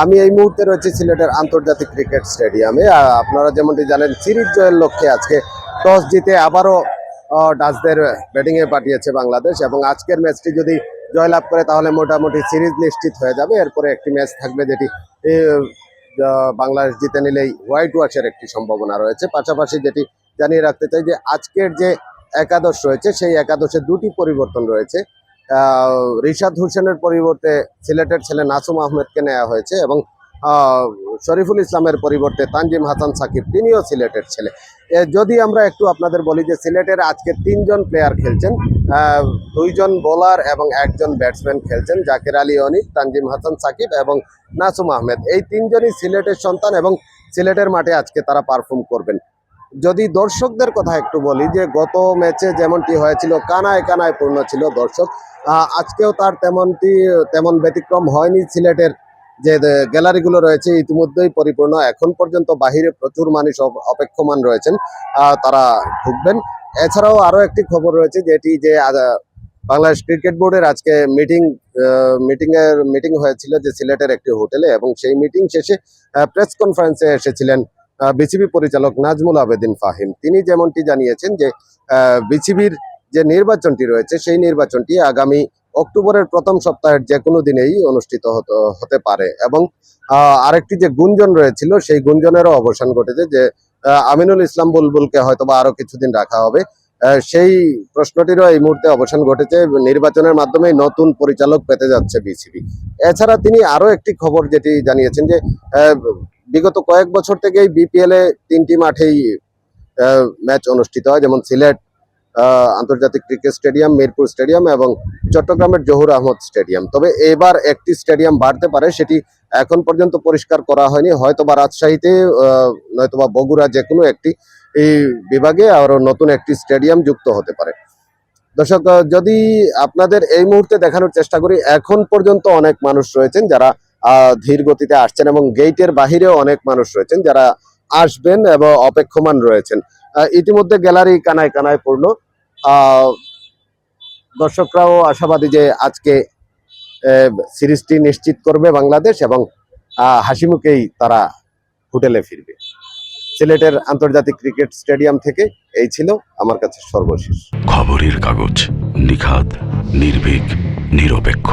আমি এই মুহূর্তে রয়েছে সিলেটের আন্তর্জাতিক ক্রিকেট স্টেডিয়ামে। আপনারা যেমনটি জানেন, সিরিজ জয়ের লক্ষ্যে আজকে টস জিতে আবারও ডাচদের ব্যাটিংয়ে পাঠিয়েছে বাংলাদেশ এবং আজকের ম্যাচটি যদি জয়লাভ করে তাহলে মোটামুটি সিরিজ নিশ্চিত হয়ে যাবে। এরপরে একটি ম্যাচ থাকবে যেটি বাংলাদেশ জিতে নিলেই হোয়াইট ওয়াশের একটি সম্ভাবনা রয়েছে। পাশাপাশি যেটি জানিয়ে রাখতে চাই যে আজকের যে একাদশ রয়েছে, সেই একাদশে দুটি পরিবর্তন রয়েছে। রিশাদ হোসেনের পরিবর্তে সিলেটের ছেলে নাসুম আহমেদকে নেওয়া হয়েছে এবং শরীফুল ইসলামের পরিবর্তে তানজিম হাসান সাকিব, তিনিও সিলেটের ছেলে। যদি আমরা একটু আপনাদের বলি যে সিলেটের আজকে তিনজন প্লেয়ার খেলছেন দুইজন বোলার এবং একজন ব্যাটসম্যান খেলছেন, জাকির আলী অনিক, তানজিম হাসান সাকিব এবং নাসুম আহমেদ। এই তিনজনই সিলেটের সন্তান এবং সিলেটের মাঠে আজকে তারা পারফর্ম করবেন। যদি দর্শকদের কথা একটু বলি, যে গত ম্যাচে যেমনটি হয়েছিল, কানায় কানায় পূর্ণ ছিল দর্শক। আজকেও তার তেমনটি, তেমন ব্যতিক্রম হয়নি সিলেটের যে গ্যালারিগুলো রয়েছে, ইতিমধ্যেই পরিপূর্ণ। এখন পর্যন্ত বাহিরে প্রচুর মানুষ অপেক্ষমান রয়েছেন তারা ঢুকবেন। এছাড়াও আরও একটি খবর রয়েছে, যেটি যে বাংলাদেশ ক্রিকেট বোর্ডের আজকে মিটিং মিটিং এর মিটিং হয়েছিল যে সিলেটের একটি হোটেলে এবং সেই মিটিং শেষে প্রেস কনফারেন্সে এসেছিলেন বিসিবি পরিচালক নাজমুল আবেদিন ফাহিম। তিনি যেমনটি জানিয়েছেন যে বিসিবির যে নির্বাচনটি রয়েছে, সেই নির্বাচনটি আগামী অক্টোবরের প্রথম সপ্তাহের যে কোনো দিনেই অনুষ্ঠিত হতে- পারে। এবং আরেকটি যে গুঞ্জন রয়েছিল, সেই গুঞ্জনেরও অবসান ঘটেছে যে আমিনুল ইসলাম বুলবুলকে হয়তো বা আরও কিছুদিন রাখা হবে। সেই প্রশ্নটিরও এই মুহূর্তে অবসান ঘটেছে। নির্বাচনের মাধ্যমে নতুন পরিচালক পেতে যাচ্ছে বিসিবি। এছাড়া তিনি আরও একটি খবর যেটি জানিয়েছেন যে বিগত কয়েক বছর থেকেই বিপিএল তিনটি মাঠেই ম্যাচ অনুষ্ঠিত হয়। যেমন সিলেট আন্তর্জাতিক ক্রিকেট স্টেডিয়াম মিরপুর স্টেডিয়াম এবং চট্টগ্রামের জহুর আহমদ স্টেডিয়াম তবে এবার একটি স্টেডিয়াম বাড়তে পারে, সেটি এখন পর্যন্ত পরিষ্কার করা হয়নি। হয়তো বা রাজশাহীতে নয়তোবা বগুড়া যে কোনো একটি, এই বিভাগে আরও নতুন একটি স্টেডিয়াম যুক্ত হতে পারে। দর্শক যদি আপনাদের এই মুহূর্তে দেখানোর চেষ্টা করি, এখন পর্যন্ত অনেক মানুষ রয়েছেন যারা ধীর গতিতে আসছেন এবং গেটের বাহিরেও অনেক মানুষ রয়েছেন যারা আসবেন এবং অপেক্ষমান রয়েছেন। ইতিমধ্যে গ্যালারি কানায় কানায় পূর্ণ দর্শকরাও আশাবাদী যে আজকে সিরিজটি নিশ্চিত করবে বাংলাদেশ এবং আহ, হাসি মুখেই তারা হোটেলে ফিরবে। সিলেটের আন্তর্জাতিক ক্রিকেট স্টেডিয়াম থেকে এই ছিল আমার কাছে সর্বশেষ। খবরের কাগজ নিখাত নির্ভীক নিরপেক্ষ।